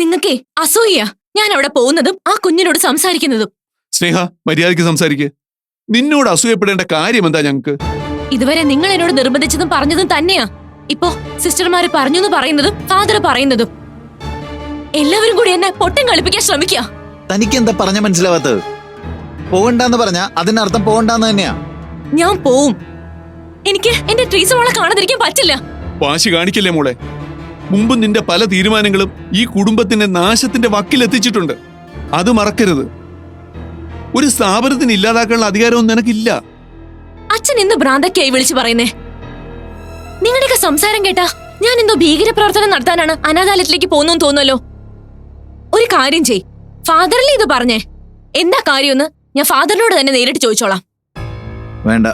നിങ്ങക്കേ അസൂയ. ഞാൻ അവിടെ പോകുന്നതും ആ കുഞ്ഞിനോട് സംസാരിക്കുന്നതും. സ്നേഹ മര്യാദയ്ക്ക് സംസാരിക്ക്. നിന്നോട് അസൂയപ്പെടേണ്ട കാര്യം എന്താ ഞങ്ങക്ക്? ഇതുവരെ നിങ്ങൾ എന്നോട് നിർബന്ധിച്ചതും പറഞ്ഞതും തന്നെയാ. ഇപ്പോ സിസ്റ്റർമാര് പറഞ്ഞു എന്ന് പറയുന്നതും ഫാദർ പറയുന്നതും. എല്ലാവരും കൂടി എന്നെ പൊട്ടം കളിപ്പിക്കാൻ ശ്രമിക്കുക തനിക്ക് എന്താ പറഞ്ഞ മനസ്സിലാവാത്തത്? പോകണ്ടെന്ന് പറഞ്ഞ അതിനർത്ഥം പോകണ്ടെന്ന് തന്നെയാ. ഞാൻ പോവും. എനിക്ക് എന്റെ ട്രീസ് മോളെ കാണാതിരിക്കാൻ പറ്റില്ല. വാശി കാണിക്കില്ലേ മോളെ? മുമ്പ് നിന്റെ പല തീരുമാനങ്ങളും ഈ കുടുംബത്തിന്റെ നാശത്തിന്റെ വക്കിലെത്തിച്ചിട്ടുണ്ട് അത് മറക്കരുത്. ഒരു സ്ഥാപനത്തിന് ഇല്ലാതാക്കാനുള്ള അധികാരവും നിനക്കില്ല. അച്ഛൻ ഇന്ന് ഭ്രാന്തക്കായി വിളിച്ചു പറയുന്നേ. നിങ്ങളുടെയൊക്കെ സംസാരം കേട്ടാ ഞാൻ എന്തോ ഭീകര പ്രവർത്തനം നടത്താനാണ് അനാഥാലയത്തിലേക്ക് പോകുന്നു തോന്നുമല്ലോ ഒരു കാര്യം ചെയ്. ഫാദറിലെ ഇത് പറഞ്ഞേ. എന്താ കാര്യമെന്ന് ഞാൻ ഫാദറിനോട് തന്നെ നേരിട്ട് ചോദിച്ചോളാം. വേണ്ട.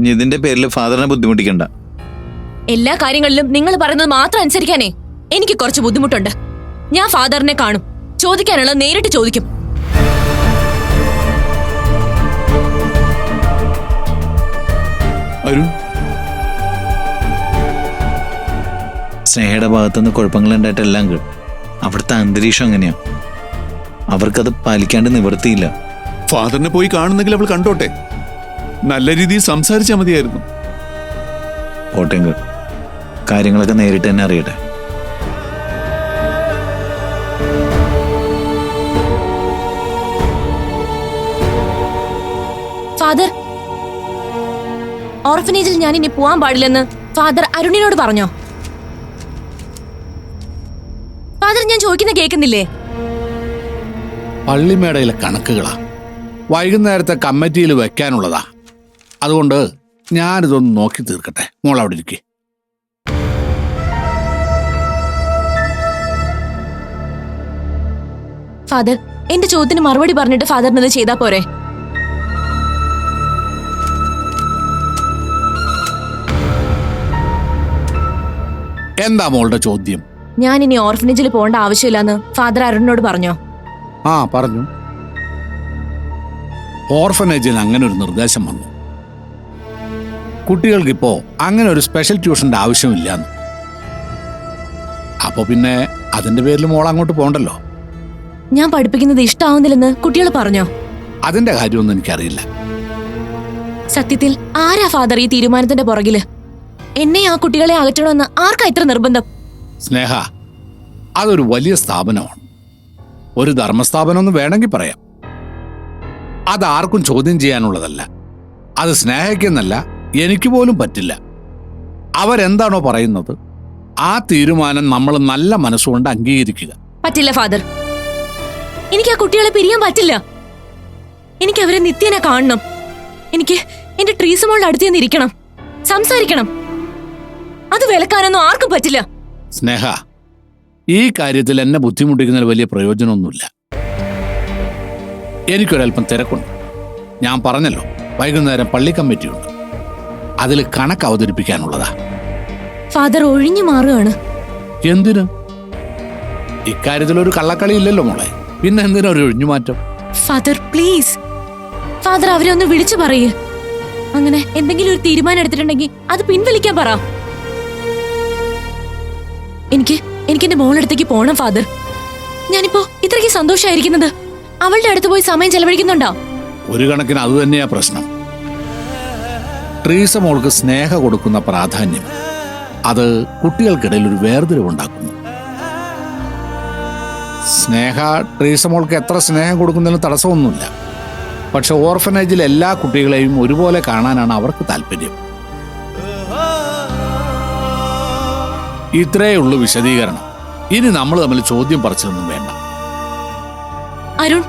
നീ ഇതിന്റെ പേരിൽ ഫാദറിനെ ബുദ്ധിമുട്ടിക്കണ്ട. എല്ലാ കാര്യങ്ങളിലും നിങ്ങൾ പറയുന്നത് മാത്രം അനുസരിക്കാനേ എനിക്ക് കുറച്ച് ബുദ്ധിമുട്ടുണ്ട്. ഞാൻ ഫാദറിനെ കാണും. ചോദിക്കാനുള്ളത് നേരിട്ട് ചോദിക്കും. അരുൺ? സ്നേഹയുടെ ഭാഗത്തുനിന്ന് കുഴപ്പങ്ങൾ ഉണ്ടായിട്ടെല്ലാം കേട്ടു. അവിടുത്തെ അന്തരീക്ഷം എങ്ങനെയാ? അവർക്കത് പാലിക്കാണ്ട് നിവർത്തിയില്ല. ഫാദറിനെ പോയി കാണുന്നെങ്കിൽ അവൾ കണ്ടോട്ടെ. നല്ല രീതിയിൽ സംസാരിച്ചാൽ മതിയായിരുന്നു. കോട്ടയങ്കൾ കാര്യങ്ങളൊക്കെ നേരിട്ട് തന്നെ അറിയട്ടെ. ഫാദർ ഓർഫനേജിൽ ഞാൻ ഇനി പോവാൻ പാടില്ലെന്ന് ഫാദർ അരുണിനോട് പറഞ്ഞോ? ഫാദർ ഞാൻ ചോദിക്കുന്ന കേൾക്കുന്നില്ലേ? പള്ളിമേടയിലെ കണക്കുകളാ. വൈകുന്നേരത്തെ കമ്മിറ്റിയിൽ വെക്കാനുള്ളതാ. അതുകൊണ്ട് ഞാനിതൊന്ന് നോക്കി തീർക്കട്ടെ. മോൾ അവിടെ ഇരിക്കേ. ഫാദർ എന്റെ ചോദ്യത്തിന് മറുപടി പറഞ്ഞിട്ട് ഫാദറിനത് ചെയ്താ പോരെ? എന്താ മോളുടെ ചോദ്യം? ഞാൻ ഇനി ഓർഫനേജിൽ പോകേണ്ട ആവശ്യമില്ലെന്ന് ഫാദർ അരുണിനോട് പറഞ്ഞോ? ആ പറഞ്ഞു. ഓർഫനേജിൽ അങ്ങനെ ഒരു നിർദ്ദേശം വന്നു. കുട്ടികൾക്ക് ഇപ്പോ അങ്ങനെ ഒരു സ്പെഷ്യൽ ട്യൂഷന്റെ ആവശ്യമില്ലാന്ന്. അപ്പൊ പിന്നെ അതിന്റെ പേരിൽ മോൾ അങ്ങോട്ട് പോകണ്ടല്ലോ. ഞാൻ പഠിപ്പിക്കുന്നത് ഇഷ്ടാവുന്നില്ലെന്ന് കുട്ടികൾ പറഞ്ഞോ? അതിന്റെ കാര്യമൊന്നും എനിക്കറിയില്ല. സത്യത്തിൽ ആരാ ഫാദർ ഈ തീരുമാനത്തിന്റെ പുറകിൽ? എന്നെ ആ കുട്ടികളെ അകറ്റണമെന്ന് ആർക്കാ ഇത്ര നിർബന്ധം? സ്നേഹ അതൊരു വലിയ സ്ഥാപനമാണ്. ഒരു ധർമ്മസ്ഥാപനം എന്ന് വേണമെങ്കിൽ പറയാം. അത് ആർക്കും ചോദ്യം ചെയ്യാനുള്ളതല്ല. അത് സ്നേഹയ്ക്കെന്നല്ല എനിക്ക് പോലും പറ്റില്ല. അവരെന്താണോ പറയുന്നത് ആ തീരുമാനം നമ്മൾ നല്ല മനസ്സുകൊണ്ട് അംഗീകരിക്കുക. പറ്റില്ല ഫാദർ. എനിക്ക് ആ കുട്ടികളെ പിരിയാൻ പറ്റില്ല. എനിക്ക് അവരെ നിത്യനെ കാണണം. എനിക്ക് എന്റെ ട്രീസുമോളുടെ അടുത്ത് നിന്ന് ഇരിക്കണം. സംസാരിക്കണം. അത് വിലക്കാനൊന്നും ആർക്കും പറ്റില്ല. സ്നേഹ ഈ കാര്യത്തിൽ എന്നെ ബുദ്ധിമുട്ടിക്കുന്നതിൽ വലിയ പ്രയോജനമൊന്നുമില്ല. എനിക്കൊരല്പം തിരക്കുണ്ട്. ഞാൻ പറഞ്ഞല്ലോ വൈകുന്നേരം പള്ളി കമ്മിറ്റിയുണ്ട് അതിൽ കണക്ക് അവതരിപ്പിക്കാനുള്ളതാ. ഫാദർ ഒഴിഞ്ഞു മാറുകയാണ്. എന്തിനു? ഇക്കാര്യത്തിൽ ഒരു കള്ളക്കളി ഇല്ലല്ലോ മോളെ. പിന്നെ എന്തിനാ ഒരു ഒഴിഞ്ഞുമാറ്റം ഫാദർ പ്ലീസ് ഫാദർ അവരെ ഒന്ന് വിളിച്ചു പറയേ. അങ്ങനെ എന്തെങ്കിലും ഒരു തീരുമാനം എടുത്തിട്ടുണ്ടെങ്കിൽ അത് പിൻവലിക്കാൻ പറ. എനിക്ക് എനിക്ക് എന്റെ മോളടുത്തേക്ക് പോണം ഫാദർ ഞാനിപ്പോ ഇത്രയ്ക്ക് സന്തോഷമായിരിക്കുന്നത് അവളുടെ അടുത്ത് പോയി സമയം ചെലവഴിക്കുന്നുണ്ടോ? ഒരു കണക്കിന് അത് തന്നെയാ പ്രശ്നം. ട്രീസ മോൾക്ക് സ്നേഹ കൊടുക്കുന്ന പ്രാധാന്യം. അത് കുട്ടികൾക്കിടയിൽ ഒരു വേർതിരിവുണ്ടാക്കുന്നു. സ്നേഹ ട്രീസ മോൾക്ക് എത്ര സ്നേഹം കൊടുക്കുന്നതിന് തടസ്സമൊന്നുമില്ല. പക്ഷെ ഓർഫനേജിൽ എല്ലാ കുട്ടികളെയും ഒരുപോലെ കാണാനാണ് അവർക്ക് താല്പര്യം. ഇത്രയേ ഉള്ളൂ വിശദീകരണം. ഇനി നമ്മൾ തമ്മിൽ ചോദ്യം പറിച്ചതൊന്നും വേണ്ട. അരുൺ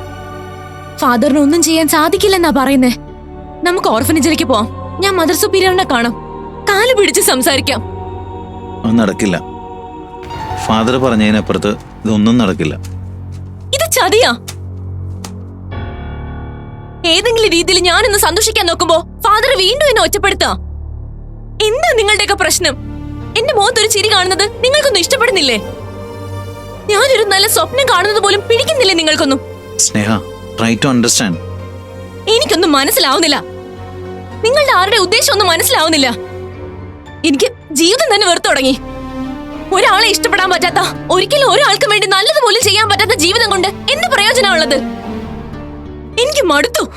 ഫാദറിന് ഒന്നും ചെയ്യാൻ സാധിക്കില്ലെന്നാ പറയുന്നേ. നമുക്ക് ഓർഫനേജിലേക്ക് പോവാം. ഞാൻ മദർ സുപ്പീരിയറിനെ കാണാം. കാൽ പിടിച്ച് സംസാരിക്കാം. അത് നടക്കില്ല. ഫാദർ പറഞ്ഞതിനപ്പുറത്ത് ഇതൊന്നും നടക്കില്ല. ചതിയാ ഏതെങ്കിലും രീതിയിൽ ഞാനൊന്ന് സന്തോഷിക്കാൻ നോക്കുമ്പോ ഫാദർ വീണ്ടും എന്നെ ഒറ്റപ്പെടുത്താ. എന്താ നിങ്ങളുടെയൊക്കെ പ്രശ്നം? എന്റെ മുഖത്തൊരു ചിരി കാണുന്നത് നിങ്ങൾക്കൊന്നും ഇഷ്ടപ്പെടുന്നില്ലേ? ഞാനൊരു നല്ല സ്വപ്നം കാണുന്നത് പോലും പിടിക്കുന്നില്ലേ നിങ്ങൾക്കൊന്നും? സ്നേഹ ട്രൈ ടു അണ്ടർസ്റ്റാൻഡ് എനിക്കൊന്നും മനസ്സിലാവുന്നില്ല. നിങ്ങളുടെ ആരുടെ ഉദ്ദേശം ഒന്നും മനസ്സിലാവുന്നില്ല. എനിക്ക് ജീവിതം തന്നെ വെറുത്തു തുടങ്ങി. ഒരാളെ ഇഷ്ടപ്പെടാൻ പറ്റാത്ത ഒരിക്കലും ഒരാൾക്കും വേണ്ടി നല്ലതുപോലും ചെയ്യാൻ പറ്റാത്ത ജീവിതം കൊണ്ട് എന്ത് പ്രയോജനമുള്ളത്? എനിക്ക് മടുത്തു.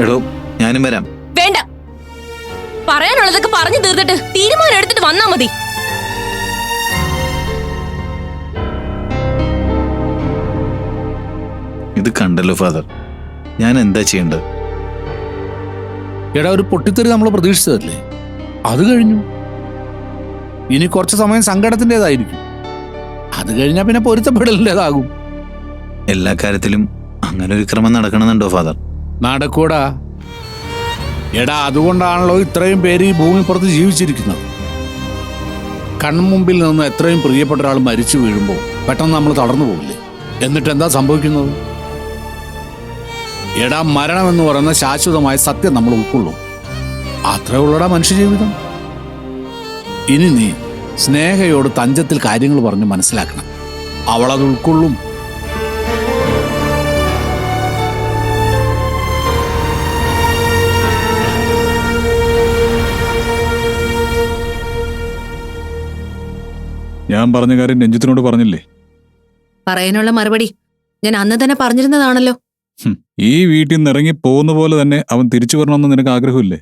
എടോ ഞാനും വരാം. വേണ്ട. പറയാനുള്ളതൊക്കെ പറഞ്ഞു തീർത്തിട്ട് തീരുമാനം എടുത്തിട്ട് വന്നാ മതി. ഇത് കണ്ടല്ലോ ഫാദർ. ഞാൻ എന്താ ചെയ്യേണ്ടത്? എടാ ഒരു പൊട്ടിത്തെറി നമ്മൾ പ്രതീക്ഷിച്ചതല്ലേ? അത് കഴിഞ്ഞു. ഇനി കുറച്ച് സമയം സങ്കടത്തിന്റെതായിരിക്കും. അത് കഴിഞ്ഞാൽ പിന്നെ പൊരുത്തപ്പെടലിന്റെതാകും. എല്ലാ കാര്യത്തിലും അങ്ങനെ ഒരു ക്രമം നടക്കണമെന്നുണ്ടോ ഫാദർ? നടക്കൂടാ. എടാ അതുകൊണ്ടാണല്ലോ ഇത്രയും പേര് ഈ ഭൂമിപ്പുറത്ത് ജീവിച്ചിരിക്കുന്നത്. കൺമുമ്പിൽ നിന്ന് എത്രയും പ്രിയപ്പെട്ട ഒരാൾ മരിച്ചു വീഴുമ്പോൾ പെട്ടെന്ന് നമ്മൾ തളർന്നു പോകില്ലേ എന്നിട്ട് എന്താ സംഭവിക്കുന്നത്? എടാ മരണം എന്ന് പറയുന്ന ശാശ്വതമായ സത്യം നമ്മൾ ഉൾക്കൊള്ളും. അത്രേ ഉള്ളടാ മനുഷ്യജീവിതം ഇനി നീ സ്നേഹയോട് തഞ്ചത്തിൽ കാര്യങ്ങൾ പറഞ്ഞ് മനസ്സിലാക്കണം. അവളത് ഉൾക്കൊള്ളും. ഞാൻ പറഞ്ഞ കാര്യം രഞ്ജിത്തിനോട് പറഞ്ഞില്ലേ? പറയാനുള്ള മറുപടി ഞാൻ അന്ന് തന്നെ പറഞ്ഞിരുന്നതാണല്ലോ. ഹും, ഈ വീട്ടിൽ നിന്ന് ഇറങ്ങി പോകുന്ന പോലെ തന്നെ അവൻ തിരിച്ചു വരണമെന്ന് നിനക്ക് ആഗ്രഹമില്ലേ?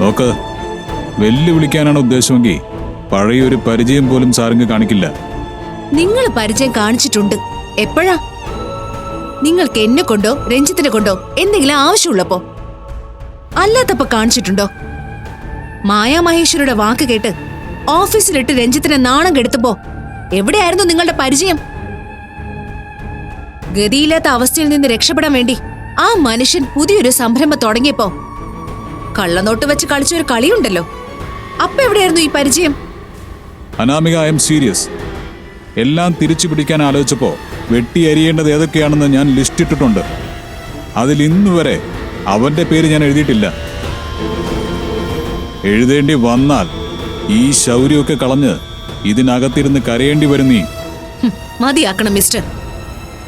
നോക്ക് വെല്ലുവിളിക്കാനാണ് ഉദ്ദേശമെങ്കിൽ പഴയൊരു പരിചയം പോലും സാറിങ് കാണിക്കില്ല. നിങ്ങൾ പരിചയം കാണിച്ചിട്ടുണ്ട്. എപ്പോഴാ? നിങ്ങൾക്ക് എന്നെ കൊണ്ടോ രഞ്ജിത്തിനെ കൊണ്ടോ എന്തെങ്കിലും ആവശ്യമുള്ളപ്പോ? അല്ലാത്തപ്പോ കാണിച്ചിട്ടുണ്ടോ? മായാമഹേശ്വരുടെ വാക്ക് കേട്ട് ഓഫീസിലിട്ട് രഞ്ജിത്തിനെ നാണം കെടുത്തപ്പോ എവിടെയായിരുന്നു നിങ്ങളുടെ പരിചയം? ഗതിയില്ലാത്ത അവസ്ഥയിൽ നിന്ന് രക്ഷപ്പെടാൻ വേണ്ടി ആ മനുഷ്യൻ പുതിയൊരു സംരംഭം തുടങ്ങിയപ്പോ കള്ളനോട്ട് വെച്ച് കളിച്ചൊരു കളിയുണ്ടല്ലോ. അപ്പൊ എവിടെയായിരുന്നു ഈ പരിചയം? അനാമിക ഐ എം സീരിയസ് എല്ലാം തിരിച്ചു പിടിക്കാൻ ആലോചിച്ചപ്പോ വെട്ടി അരിയേണ്ടത് ഏതൊക്കെയാണെന്ന് ഞാൻ ലിസ്റ്റ് ഇട്ടിട്ടുണ്ട് അതിൽ ഇന്ന് വരെ അവന്റെ പേര് ഞാൻ എഴുതിയിട്ടില്ല. എഴുതേണ്ടി വന്നാൽ ഈ ശൗര്യമൊക്കെ കളഞ്ഞ് ഇതിനകത്തിരുന്ന് കരയേണ്ടി വരും നീ. മതിയാക്കണം മിസ്റ്റർ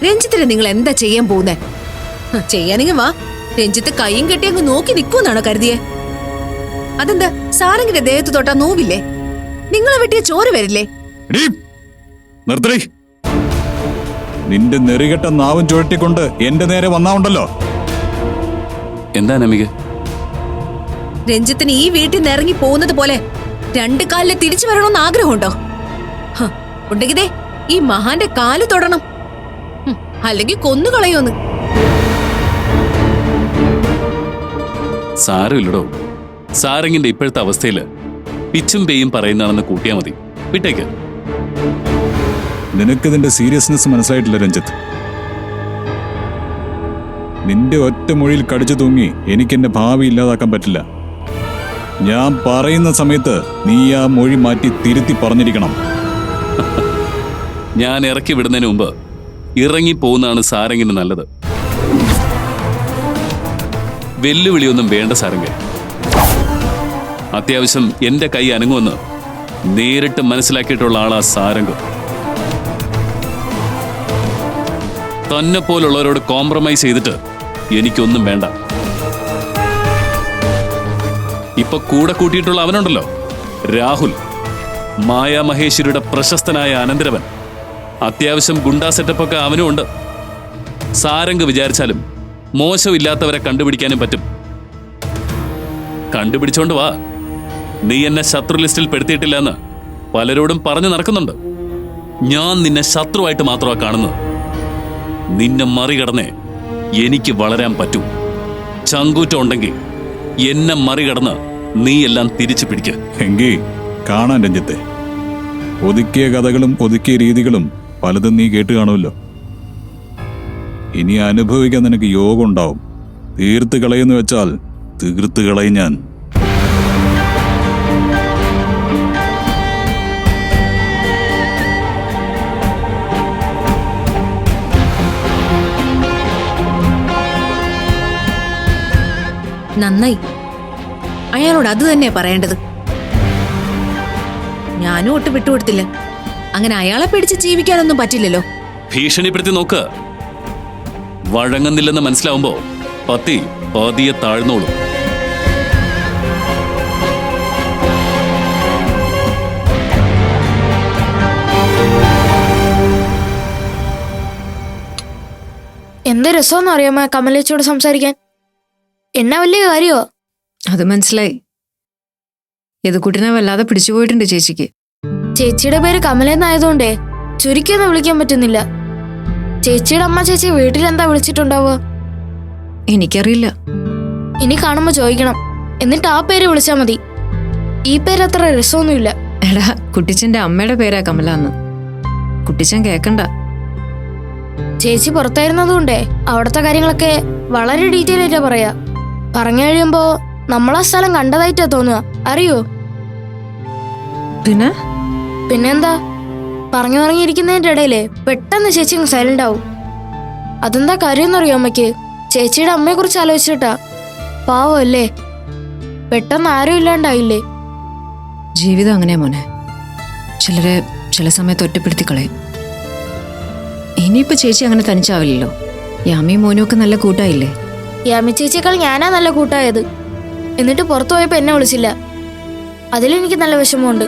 രഞ്ജിത്തിന് നിങ്ങൾ എന്താ ചെയ്യാൻ പോകുന്നേ? ചെയ്യാനെങ്കിൽ വാ. രഞ്ജിത്ത് കൈയും കെട്ടി അങ്ങ് നോക്കി നിൽക്കുമെന്നാണോ കരുതിയേ? അതെന്താ? സാരംഗിന്റെ ദേഹത്ത് തൊട്ടാ നോവില്ലേ? നിങ്ങളെ വെട്ടിയ ചോര വരില്ലേ? നിർത്തടി നിന്റെ നെറികെട്ട നാവും ചുഴറ്റിക്കൊണ്ട് എന്റെ നേരെ വന്നാവുണ്ടല്ലോ. എന്താ നമിക? രഞ്ജിത്തിന് ഈ വീട്ടിൽ നിന്ന് ഇറങ്ങി പോകുന്നത് പോലെ രണ്ട് കാലിലെ തിരിച്ചു വരണമെന്ന് ആഗ്രഹമുണ്ടോ? ഉണ്ടെങ്കിൽ ദേ ഈ മഹാന്റെ കാൽ തൊടണം. അല്ലെങ്കിൽ കൊന്നുകളയോന്ന് സാരമില്ലടോ. സാരംഗിന്റെ ഇപ്പോഴത്തെ അവസ്ഥയിൽ പിച്ചും പേയും പറയുന്നതാണെന്ന് കൂട്ടിയാൽ മതി. വിട്ടേക്ക്. നിനക്കിതിന്റെ സീരിയസ്നെസ് മനസ്സിലായിട്ടില്ല രഞ്ജിത്ത്. നിന്റെ ഒറ്റ മൊഴിയിൽ കടിച്ചു തൂങ്ങി എനിക്ക് എന്റെ ഭാവി ഇല്ലാതാക്കാൻ പറ്റില്ല. ഞാൻ പറയുന്ന സമയത്ത് നീ ആ മൊഴി മാറ്റി തിരുത്തി പറഞ്ഞിരിക്കണം. ഞാൻ ഇറക്കി വിടുന്നതിന് മുമ്പ് ഇറങ്ങി പോകുന്നതാണ് സാരംഗിന് നല്ലത്. വെല്ലുവിളിയൊന്നും വേണ്ട സാരംഗ. അത്യാവശ്യം എന്റെ കൈ അനങ്ങുമെന്ന് നേരിട്ട് മനസ്സിലാക്കിയിട്ടുള്ള ആളാ സാരംഗം. തന്നെ പോലുള്ളവരോട് കോംപ്രമൈസ് ചെയ്തിട്ട് എനിക്കൊന്നും വേണ്ട. ഇപ്പൊ കൂടെ കൂട്ടിയിട്ടുള്ള അവനുണ്ടല്ലോ രാഹുൽ. മായാമഹേശ്വരിയുടെ പ്രശസ്തനായ അനന്തരവൻ. അത്യാവശ്യം ഗുണ്ടാ സെറ്റപ്പൊക്കെ അവനും ഉണ്ട്. സാരംഗ് വിചാരിച്ചാലും മോശമില്ലാത്തവരെ കണ്ടുപിടിക്കാനും പറ്റും. കണ്ടുപിടിച്ചോണ്ട് വാ. നീ എന്നെ ശത്രു ലിസ്റ്റിൽ പെടുത്തിയിട്ടില്ല എന്ന് പലരോടും പറഞ്ഞു നടക്കുന്നുണ്ട്. ഞാൻ നിന്നെ ശത്രുവായിട്ട് മാത്രമാണ് കാണുന്നത്. നിന്നെ മറികടന്നേ എനിക്ക് വളരാൻ പറ്റൂ. ചങ്കൂറ്റം ഉണ്ടെങ്കിൽ എന്നെ മറികടന്ന് നീ എല്ലാം തിരിച്ചു പിടിക്ക. എങ്കി കാണാൻ രഞ്ജിത്തെ. ഒതുക്കിയ കഥകളും ഒതുക്കിയ രീതികളും പലതും നീ കേട്ട് കാണുമല്ലോ. ഇനി അനുഭവിക്കാൻ നിനക്ക് യോഗം ഉണ്ടാവും. തീർത്ത് കളയെന്ന് വെച്ചാൽ തീർത്ത് കളയും ഞാൻ. നന്നായി. അയാളോട് അത് തന്നെ പറയേണ്ടത്. ഞാനും ഒട്ടും വിട്ടുകൊടുത്തില്ല. അങ്ങനെ അയാളെ പിടിച്ച് ജീവിക്കാനൊന്നും പറ്റില്ലല്ലോ. ഭീഷണിപ്പെടുത്തി നോക്ക്. വഴങ്ങുന്നില്ലെന്ന് മനസ്സിലാവുമ്പോ പത്തി പതിയെ താഴ്ന്നോളും. എന്ത് രസമെന്നറിയാമോ കമലേച്ചോട് സംസാരിക്കാൻ? എന്നാ വലിയ കാര്യമോ അത് മനസ്സിലായി. യദുക്കുട്ടിനെ വല്ലാതെ പിടിച്ചുപോയിട്ടുണ്ട് ചേച്ചിക്ക്. ചേച്ചിയുടെ പേര് കമലെന്നായതുകൊണ്ടേ ചുരുക്കിയൊന്നും വിളിക്കാൻ പറ്റുന്നില്ല. ചേച്ചിയുടെ അമ്മ ചേച്ചി വീട്ടിലെന്താ വിളിച്ചിട്ടുണ്ടാവോ എനിക്കറിയില്ല. ഇനി കാണുമ്പോ ചോദിക്കണം. എന്നിട്ട് ആ പേര് വിളിച്ചാ മതി. ഈ പേര് അത്ര രസമൊന്നുമില്ല. എടാ കുട്ടിച്ചന്റെ അമ്മയുടെ പേരാ കമല എന്ന് കുട്ടിച്ചൻ കേക്കണ്ട. ചേച്ചി പുറത്തായിരുന്നതുകൊണ്ടേ അവിടുത്തെ കാര്യങ്ങളൊക്കെ വളരെ ഡീറ്റെയിൽ ആയിട്ടാ പറയാ. പറഞ്ഞു കഴിയുമ്പോ നമ്മളാ സ്ഥലം കണ്ടതായിട്ടാ തോന്നുക. അറിയോ? പിന്നെ? പിന്നെന്താ? പറഞ്ഞു പറഞ്ഞിരിക്കുന്നതിന്റെ ഇടയിലെ പെട്ടെന്ന് ചേച്ചി സൈലന്റ് ആവും. അതെന്താ കാര്യമെന്നറിയോ അമ്മയ്ക്ക്? ചേച്ചിയുടെ അമ്മയെ കുറിച്ച് ആലോചിച്ചിട്ടാ. പാവല്ലേ പെട്ടെന്ന് ആരും ഇല്ലാണ്ടായില്ലേ? ജീവിതം അങ്ങനെയാ മോനെ. ചിലരെ ചില സമയത്ത് ഒറ്റപ്പെടുത്തി കളയും ഇനിയിപ്പോ ചേച്ചി അങ്ങനെ തനിച്ചാവില്ലല്ലോ. യാമിയും മോനും ഒക്കെ നല്ല കൂട്ടായില്ലേ? യാമി ചേച്ചിയേക്കാൾ ഞാനാ നല്ല കൂട്ടായത്. എന്നിട്ട് പുറത്തു പോയപ്പോ എന്നെ വിളിച്ചില്ല. അതിലെനിക്ക് നല്ല വിഷമമുണ്ട്.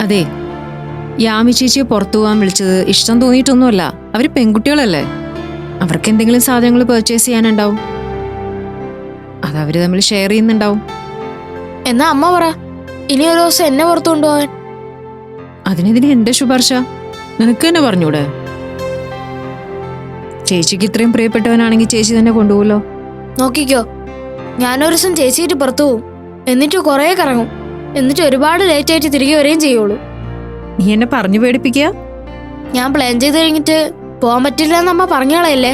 അതെ. യാമി ചേച്ചിയെ പുറത്തു പോകാൻ വിളിച്ചത് ഇഷ്ടം തോന്നിയിട്ടൊന്നുമല്ല. അവർ പെൺകുട്ടികളല്ലേ? അവർക്ക് എന്തെങ്കിലും സാധനങ്ങൾ പർച്ചേസ് ചെയ്യാനുണ്ടാവും. അത് അവർ തമ്മിൽ ഷെയർ ചെയ്യുന്നുണ്ടാവും. എന്നാ അമ്മ പറ. ഇനി ഒരു ദിവസം എന്നെ പുറത്തു കൊണ്ടുപോകാൻ. അതിനെതിന് എന്റെ ശുപാർശ? നിനക്ക് തന്നെ പറഞ്ഞൂടെ ചേച്ചിക്ക് ഇത്രയും പ്രിയപ്പെട്ടവനാണെങ്കിൽ ചേച്ചി തന്നെ കൊണ്ടുപോകല്ലോ നോക്കിക്കോ. ഞാനൊരു ദിവസം ചേച്ചിയിട്ട് പുറത്തു പോവും. എന്നിട്ട് കുറേ കറങ്ങും. എന്നിട്ട് ഒരുപാട് ലേറ്റ് ആയിട്ട് തിരികെ വരികയും ചെയ്യുള്ളൂ. നീ എന്നെ പറഞ്ഞു പേടിപ്പിക്കുക ഞാൻ പ്ലാൻ ചെയ്ത് കഴിഞ്ഞിട്ട് പോകാൻ പറ്റില്ല എന്ന് അമ്മ പറഞ്ഞോളയല്ലേ.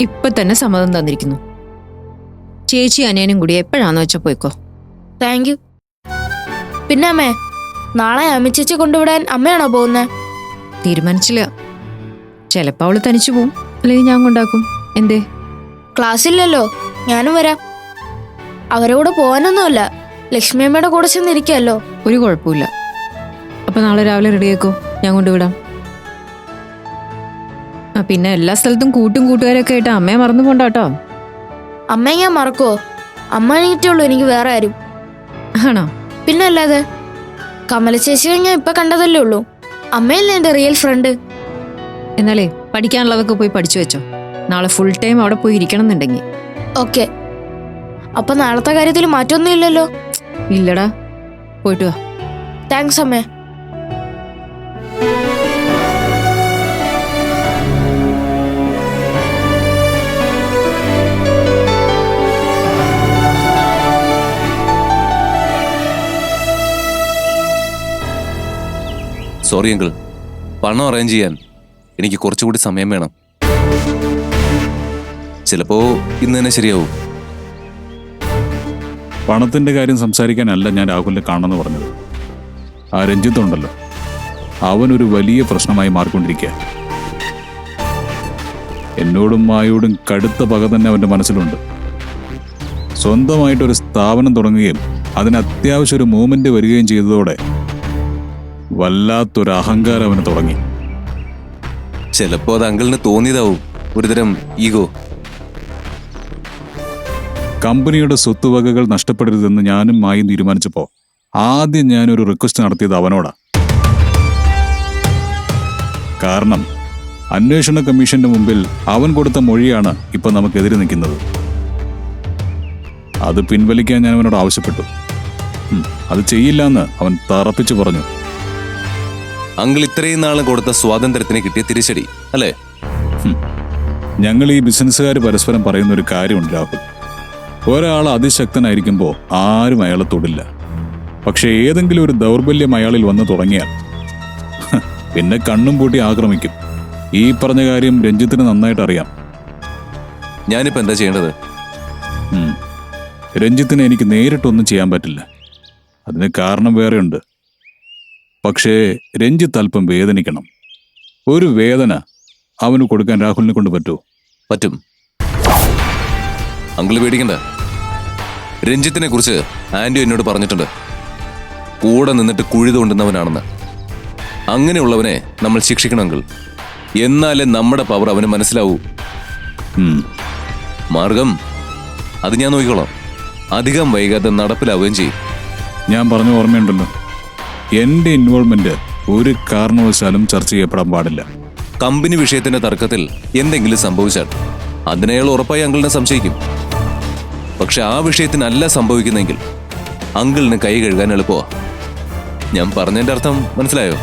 ഇപ്പൊ തന്നെ സമ്മതം തന്നിരിക്കുന്നു. ചേച്ചി അനിയനും കൂടി എപ്പോഴാന്ന് വെച്ചാ പോയിക്കോ? താങ്ക് യു പിന്നെ അമ്മേ നാളെ അമ്മച്ചേച്ചി കൊണ്ടുവിടാൻ അമ്മയാണോ പോകുന്നത് തീരുമാനിച്ചില്ല. ചിലപ്പോ അവൾ തനിച്ചു പോവും. അല്ലെങ്കിൽ ഞാൻ കൊണ്ടാക്കും. എന്തേ? ക്ലാസ്സില്ലല്ലോ. ഞാനും വരാം. അവരെ കൂടെ പോകാനൊന്നുമല്ല. ലക്ഷ്മി അമ്മയുടെ കൂടെ ചെന്നിരിക്കല്ലോ. ഒരു കുഴപ്പമില്ല അപ്പൊ നാളെ രാവിലെ റെഡിയാക്കോ ഞാൻ കൊണ്ടുവിടാം. ആ പിന്നെ എല്ലാ സ്ഥലത്തും കൂട്ടും കൂട്ടുകാരൊക്കെ ആയിട്ട് അമ്മയെ മറന്നു പോണ്ടാട്ടോ അമ്മയെ ഞാൻ മറക്കുവോ? അമ്മ എണീറ്റുള്ളൂ എനിക്ക് വേറെ ആരും. ആണോ? പിന്നെ അല്ലാതെ കമല ചേച്ചിയെ ഞാൻ ഇപ്പൊ കണ്ടതല്ലേ ഉള്ളൂ. അമ്മയല്ലേ എന്റെ റിയൽ ഫ്രണ്ട് എന്നാലേ പഠിക്കാനുള്ളതൊക്കെ പോയി പഠിച്ചു വെച്ചോ. നാളെ ഫുൾ ടൈം അവിടെ പോയി ഇരിക്കണം എന്നുണ്ടെങ്കിൽ ഓക്കെ അപ്പൊ നാളത്തെ കാര്യത്തിൽ മാറ്റൊന്നും ഇല്ലല്ലോ? ഇല്ലടാ. പോയിട്ട് വാ. താങ്ക്സ് അമ്മേ. സോറി അങ്കിൾ പണം അറേഞ്ച് ചെയ്യാൻ എനിക്ക് കുറച്ചുകൂടി സമയം വേണം. ചിലപ്പോ ഇന്ന് തന്നെ ശരിയാവും. പണത്തിന്റെ കാര്യം സംസാരിക്കാനല്ല ഞാൻ രാഹുലിനെ കാണണമെന്ന് പറഞ്ഞത്. ആ രഞ്ജിത്ത് ഉണ്ടല്ലോ. അവനൊരു വലിയ പ്രശ്നമായി മാറിക്കൊണ്ടിരിക്കുക എന്നോടും മായോടും കടുത്ത പക തന്നെ അവന്റെ മനസ്സിലുണ്ട്. സ്വന്തമായിട്ടൊരു സ്ഥാപനം തുടങ്ങുകയും അതിന് അത്യാവശ്യം ഒരു മൂവ്മെന്റ് വരികയും ചെയ്തതോടെ വല്ലാത്തൊരു അഹങ്കാരം അവന് തുടങ്ങി. ചിലപ്പോ അത് അങ്കിളിന് തോന്നിയതാവും. ഒരുതരം ഈഗോ കമ്പനിയുടെ സ്വത്തുവകകൾ നഷ്ടപ്പെടരുതെന്ന് ഞാനും മായും തീരുമാനിച്ചപ്പോൾ ആദ്യം ഞാനൊരു റിക്വസ്റ്റ് നടത്തിയത് അവനോടാ. കാരണം അന്വേഷണ കമ്മീഷന്റെ മുമ്പിൽ അവൻ കൊടുത്ത മൊഴിയാണ് ഇപ്പൊ നമുക്കെതിരെ നിൽക്കുന്നത്. അത് പിൻവലിക്കാൻ ഞാൻ അവനോട് ആവശ്യപ്പെട്ടു. അത് ചെയ്യില്ല എന്ന് അവൻ തറപ്പിച്ചു പറഞ്ഞു. അങ്കിൾ ഇത്രയും നാളും കൊടുത്ത സ്വാതന്ത്ര്യത്തിന് കിട്ടിയ തിരിച്ചടി അല്ലേ? ഞങ്ങൾ ഈ ബിസിനസ്സുകാർ പരസ്പരം പറയുന്ന ഒരു കാര്യമുണ്ട് രാഹുൽ. ഒരാൾ അതിശക്തനായിരിക്കുമ്പോൾ ആരും അയാളെ തൊടില്ല. പക്ഷെ ഏതെങ്കിലും ഒരു ദൗർബല്യം അയാളിൽ വന്നു തുടങ്ങിയാൽ പിന്നെ കണ്ണും പൂട്ടി ആക്രമിക്കും. ഈ പറഞ്ഞ കാര്യം രഞ്ജിത്തിന് നന്നായിട്ട് അറിയാം. ഞാനിപ്പോ എന്താ ചെയ്യേണ്ടത്. രഞ്ജിത്തിന് എനിക്ക് നേരിട്ടൊന്നും ചെയ്യാൻ പറ്റില്ല. അതിന് കാരണം വേറെയുണ്ട്. പക്ഷേ രഞ്ജിത്ത് അല്പം വേദനിക്കണം. ഒരു വേദന അവന് കൊടുക്കാൻ രാഹുലിനെ കൊണ്ട് പറ്റുമോ? പറ്റും. അങ്കിൾ പേടിക്കണ്ട. രഞ്ജിത്തിനെ കുറിച്ച് ആന്റി എന്നോട് പറഞ്ഞിട്ടുണ്ട്. കൂടെ നിന്നിട്ട് കുഴി തോണ്ടുന്നവനാണെന്ന് അങ്ങനെയുള്ളവനെ നമ്മൾ ശിക്ഷിക്കണം അങ്കിൾ. എന്നാലേ നമ്മുടെ പവർ അവന് മനസ്സിലാവൂ. മാർഗം അത് ഞാൻ നോക്കിക്കോളാം. അധികം വൈകാതെ നടപ്പിലാവുകയും ചെയ്യും. ഞാൻ പറഞ്ഞ ഓർമ്മയുണ്ടല്ലോ. എന്റെ ഇൻവോൾവ്മെന്റ് ഒരു കാരണവശാലും ചർച്ച ചെയ്യപ്പെടാൻ പാടില്ല. കമ്പനി വിഷയത്തിന്റെ തർക്കത്തിൽ എന്തെങ്കിലും സംഭവിച്ചാൽ അതിനയാൾ ഉറപ്പായി അങ്കിളിനെ സംശയിക്കും. പക്ഷെ ആ വിഷയത്തിനല്ല സംഭവിക്കുന്നെങ്കിൽ അങ്കിളിന് കൈ കഴുകാൻ എളുപ്പമാ. ഞാൻ പറഞ്ഞതിന്റെ അർത്ഥം മനസ്സിലായോ?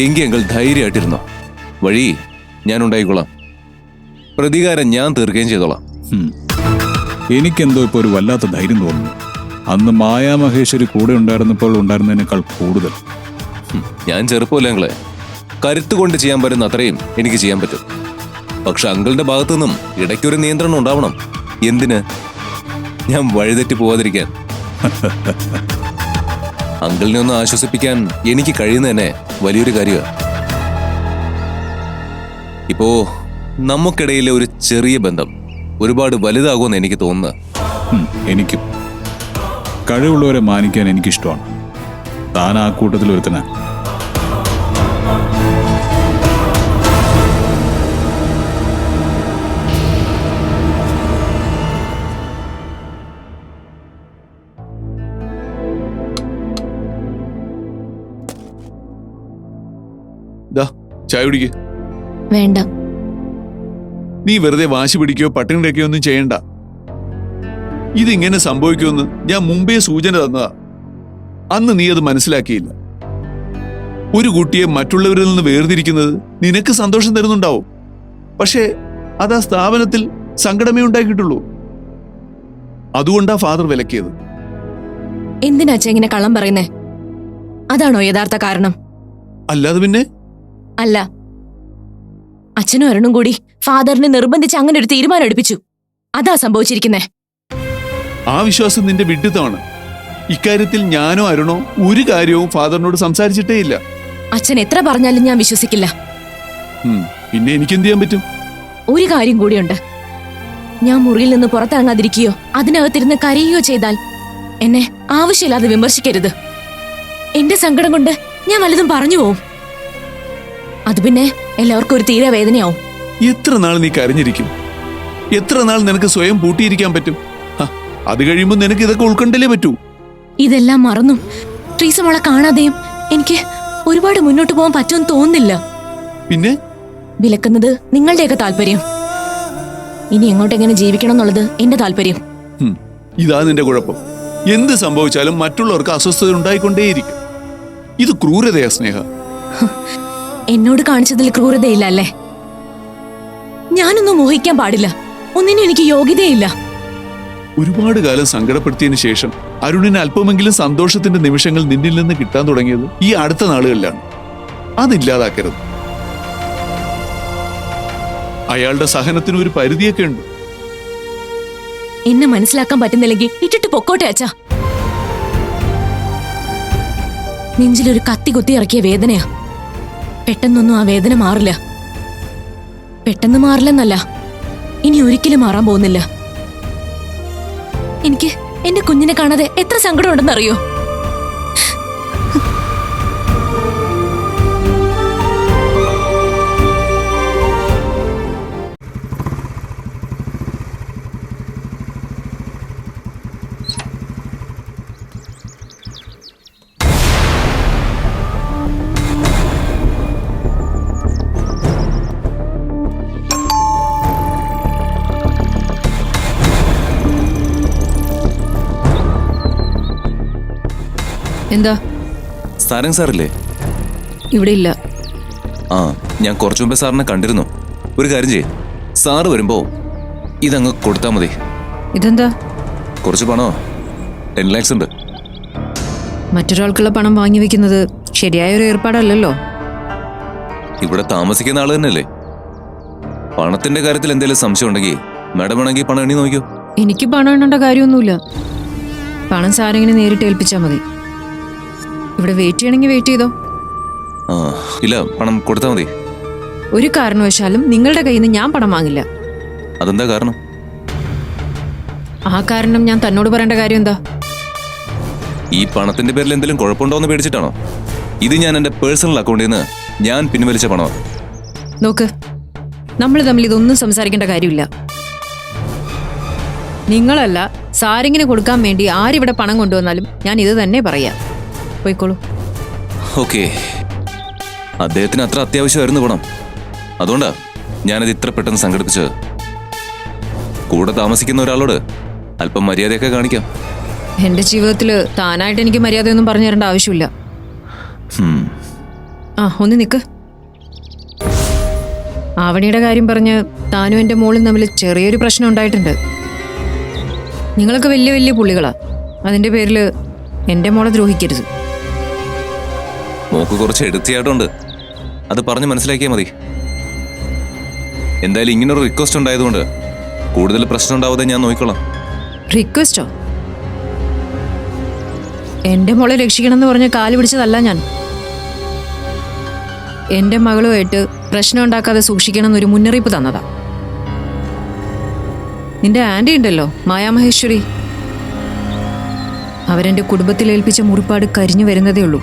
എങ്കി എങ്കിൽ അങ്കിൾ ധൈര്യമായിട്ടിരുന്നോ? വഴി ഞാൻ ഉണ്ടായിക്കൊള്ളാം പ്രതികാരം ഞാൻ തീർക്കുകയും ചെയ്തോളാം. എനിക്കെന്തോ ഇപ്പോൾ ഒരു വല്ലാത്ത ധൈര്യം തോന്നുന്നു. അന്ന് മായാമഹേശ്വരി കൂടെ ഉണ്ടായിരുന്നപ്പോൾ ഉണ്ടായിരുന്നതിനേക്കാൾ കൂടുതൽ. ഞാൻ ചെറുപ്പമല്ലേ അങ്കിളെ? കരുത്ത് കൊണ്ട് ചെയ്യാൻ പറ്റുന്ന അത്രയും എനിക്ക് ചെയ്യാൻ പറ്റും. പക്ഷെ അങ്കിളിന്റെ ഭാഗത്തു നിന്നും ഇടയ്ക്കൊരു നിയന്ത്രണം ഉണ്ടാവണം. എന്തിന്? ഞാൻ വഴിതെറ്റി പോവാതിരിക്കാൻ. അങ്കിളിനെ ഒന്ന് ആശ്വസിപ്പിക്കാൻ എനിക്ക് കഴിയുന്ന തന്നെ വലിയൊരു കാര്യമാണ്. ഇപ്പോ നമുക്കിടയിലെ ഒരു ചെറിയ ബന്ധം ഒരുപാട് വലുതാകുമെന്ന് എനിക്ക് തോന്നുന്നു. എനിക്കും. കഴിവുള്ളവരെ മാനിക്കാൻ എനിക്കിഷ്ടമാണ്. താൻ ആ കൂട്ടത്തിൽ ഒരുത്തനാ ചായ കുടിക്ക്. വേണ്ട. നീ വെറുതെ വാശി പിടിക്കുകയോ പട്ടിണി കിടക്കുകയോ ഒന്നും ചെയ്യണ്ട. ഇതിങ്ങനെ സംഭവിക്കുമെന്ന് ഞാൻ മുമ്പേ സൂചന തന്നതാ. അന്ന് നീ അത് മനസ്സിലാക്കിയില്ല. ഒരു കുട്ടിയെ മറ്റുള്ളവരിൽ നിന്ന് വേർതിരിക്കുന്നത് നിനക്ക് സന്തോഷം തരുന്നുണ്ടാവും. പക്ഷേ അത് ആ സ്ഥാപനത്തിൽ സങ്കടമേ ഉണ്ടാക്കിയിട്ടുള്ളൂ. അതുകൊണ്ടാ ഫാദർ വിലക്കിയത്. എന്തിനാ ഇങ്ങനെ കള്ളം പറയുന്നേ? അതാണോ യഥാർത്ഥ കാരണം? അല്ലാതെ പിന്നെ? അല്ല. അച്ഛനും അരുണും കൂടി ഫാദറിനെ നിർബന്ധിച്ച് അങ്ങനെ ഒരു തീരുമാനം എടുപ്പിച്ചു. അതാ സംഭവിച്ചിരിക്കുന്നേ. ആ വിശ്വാസം നിന്റെ വിഡ്ഢിത്തമാണ് ഇക്കാര്യത്തിൽ ഞാനോ അരുണോ ഒരു കാര്യവും ഫാദറിനോട് സംസാരിച്ചിട്ടേ ഇല്ല. അച്ഛൻ എത്ര പറഞ്ഞാലും ഞാൻ വിശ്വസിക്കില്ല. പിന്നെ എനിക്ക് എന്ത് ചെയ്യാൻ പറ്റും? ഒരു കാര്യം കൂടിയുണ്ട്. ഞാൻ മുറിയിൽ നിന്ന് പുറത്തിറങ്ങാതിരിക്കുകയോ അതിനകത്തിരുന്ന് കരയുകയോ ചെയ്താൽ എന്നെ ആവശ്യമില്ലാതെ വിമർശിക്കരുത്. എന്റെ സങ്കടം കൊണ്ട് ഞാൻ വലുതും പറഞ്ഞു പോവും. അത് പിന്നെ എല്ലാവർക്കും ഒരു തീരെ വേദനയാവും. എത്ര നാൾ നീ കരഞ്ഞിരിക്കും? എത്ര നാൾ നിനക്ക് സ്വയം പൂട്ടിയിരിക്കാൻ പറ്റും? അത് കഴിയുമ്പോൾ നിനക്ക് ഇതൊക്കെ ഉൾക്കൊണ്ടല്ലേ പറ്റൂ. ഇതെല്ലാം മറന്നും. ട്രീസ മോളെ കാണാതെയും എനിക്ക് ഒരുപാട് മുന്നോട്ട് പോകാൻ പറ്റുമെന്ന് തോന്നുന്നില്ല. പിന്നെ? വിലക്കുന്നത് നിങ്ങളുടെയൊക്കെ താല്പര്യം. ഇനി എങ്ങോട്ട് എങ്ങനെ ജീവിക്കണം എന്നുള്ളത് എന്റെ താല്പര്യം. ഇതാ നിന്റെ കുഴപ്പം. എന്ത് സംഭവിച്ചാലും മറ്റുള്ളവർക്ക് അസ്വസ്ഥത ഉണ്ടായിക്കൊണ്ടേയിരിക്കും. ഇത് ക്രൂരതയാ സ്നേഹ. എന്നോട് കാണിച്ചതിൽ ക്രൂരതയില്ല അല്ലേ? ഞാനൊന്നും മോഹിക്കാൻ പാടില്ല. ഒന്നിനും എനിക്ക് യോഗ്യതയില്ല. ഒരുപാട് കാലം സങ്കടപ്പെടുത്തിയതിനു ശേഷം അരുണിന് അല്പമെങ്കിലും സന്തോഷത്തിന്റെ നിമിഷങ്ങൾ നിന്നിൽ നിന്ന് കിട്ടാൻ തുടങ്ങിയത് ഈ അടുത്ത നാളുകളിലാണ്. അതില്ലാതാക്കരുത്. അയാളുടെ സഹനത്തിന് ഒരു പരിധിയൊക്കെ ഉണ്ട്. എന്നെ മനസ്സിലാക്കാൻ പറ്റുന്നില്ലെങ്കിൽ ഇട്ടിട്ട് പൊക്കോട്ടെ അച്ഛാ. നെഞ്ചിലൊരു കത്തി കുത്തി ഇറക്കിയ വേദനയാ. പെട്ടെന്നൊന്നും ആ വേദന മാറില്ല. പെട്ടെന്ന് മാറില്ലെന്നല്ല. ഇനി ഒരിക്കലും മാറാൻ പോകുന്നില്ല. എനിക്ക് എന്റെ കുഞ്ഞിനെ കാണാതെ എത്ര സങ്കടം എന്താ? സാരംഗ് സാറില്ലേ? ഇവിടെ ഇല്ല. ആ ഞാൻ കുറച്ചു മുമ്പേ സാറിനെ കണ്ടിരുന്നു. ഒരു കാര്യം ചെയ്യ്. സാറ് വരുമ്പോ ഇതങ്ങ് കൊടുത്താ മതി. ഇതെന്താ? കുറച്ച് പണോ? ടെൻ ലാക്സ് ഉണ്ട്. മറ്റൊരാൾക്കുള്ള പണം വാങ്ങി വെക്കുന്നത് ശരിയായ ഒരു ഏർപ്പാടല്ലല്ലോ. ഇവിടെ താമസിക്കുന്ന ആൾ തന്നെയല്ലേ? പണത്തിന്റെ കാര്യത്തിൽ എന്തെങ്കിലും സംശയം ഉണ്ടെങ്കിൽ മാഡം വേണമെങ്കിൽ പണം എണ്ണി നോക്കിയോ എനിക്ക് പണം എണ്ണേണ്ട കാര്യമൊന്നുമില്ല. പണം സാരെങ്ങനെ നേരിട്ട് ഏൽപ്പിച്ചാൽ മതി. ഇവിടെ വെയിറ്റ് ചെയ്യണമെങ്കിൽ വെയിറ്റ് ചെയ്തോ. ആ ഇല്ല പണം കൊടുത്താൽ മതി. ഒരു കാരണവശാലും നിങ്ങളുടെ കയ്യിൽ നിന്ന് ഞാൻ പണം വാങ്ങില്ല. അതെന്താ കാരണം? ആ കാരണം ഞാൻ തന്നോട് പറയേണ്ട കാര്യം എന്താ? ഈ പണത്തിന്റെ പേരിൽ എന്തെങ്കിലും കുഴപ്പമുണ്ടോന്ന് പേടിച്ചിട്ടാണോ? ഇത് ഞാൻ എന്റെ പേഴ്സണൽ അക്കൗണ്ടിൽ നിന്ന് ഞാൻ പിൻവലിച്ച പണമാണ്. നോക്ക് നമ്മൾ തമ്മിൽ ഇതൊന്നും സംസാരിക്കേണ്ട കാര്യമില്ല. നിങ്ങളല്ല സാരിങ്ങിന് കൊടുക്കാൻ വേണ്ടി ആരിവിടെ പണം കൊണ്ടുവന്നാലും ഞാൻ ഇത് തന്നെ പറയാം. പോയിക്കോളൂ. ഓക്കെ. അദ്ദേഹത്തിന് അത്ര അത്യാവശ്യമായിരുന്നു പണം. അതുകൊണ്ടാ ഞാനത് ഇത്ര പെട്ടെന്ന് സംഘടിപ്പിച്ചത്. കൂടെ താമസിക്കുന്ന ഒരാളോട് അല്പം മര്യാദയൊക്കെ കാണിക്കാം. എന്റെ ജീവിതത്തിൽ താനായിട്ട് എനിക്ക് മര്യാദയൊന്നും പറഞ്ഞു തരേണ്ട ആവശ്യമില്ല. ആ ഒന്ന് നിക്ക്. ആവണിയുടെ കാര്യം പറഞ്ഞ് താനും എന്റെ മോളും തമ്മിൽ ചെറിയൊരു പ്രശ്നം ഉണ്ടായിട്ടുണ്ട്. നിങ്ങളൊക്കെ വലിയ വലിയ പുള്ളികളാ. അതിന്റെ പേരിൽ എന്റെ മോളെ ദ്രോഹിക്കരുത്. മോക്ക് കുറച്ച് എടുത്തിയായിട്ടുണ്ട്. അത് പറഞ്ഞ് മനസ്സിലാക്കിയാൽ മതി. എന്തായാലും ഇങ്ങനൊരു റിക്വസ്റ്റ് ഉണ്ടായതുകൊണ്ട് കൂടുതൽ പ്രശ്നം ഉണ്ടാവാതെ ഞാൻ നോക്കിക്കോളാം. റിക്വസ്റ്റോ എന്റെ മോളെ രക്ഷിക്കണം എന്ന് പറഞ്ഞ് കാൽ പിടിച്ചതല്ല ഞാൻ. എന്റെ മകളുമായിട്ട് പ്രശ്നം ഉണ്ടാക്കാതെ സൂക്ഷിക്കണം എന്നൊരു മുന്നറിയിപ്പ് തന്നതാ. നിന്റെ ആന്റി ഉണ്ടല്ലോ മായാമഹേശ്വരി. കുടുംബത്തിൽ ഏൽപ്പിച്ച മുറിപ്പാട് കരിഞ്ഞു വരുന്നതേ ഉള്ളൂ.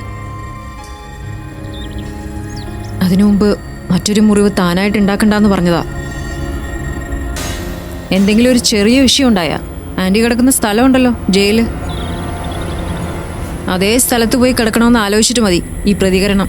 അതിനു മുമ്പ് മറ്റൊരു മുറിവ് താനായിട്ട് ഉണ്ടാക്കണ്ടെന്ന് പറഞ്ഞതാ. എന്തെങ്കിലും ഒരു ചെറിയ വിഷയം ഉണ്ടായ ആന്റി കിടക്കുന്ന സ്ഥലമുണ്ടല്ലോ ജയിൽ അതേ സ്ഥലത്ത് പോയി കിടക്കണമെന്ന് ആലോചിച്ചിട്ട് മതി ഈ പ്രതികരണം.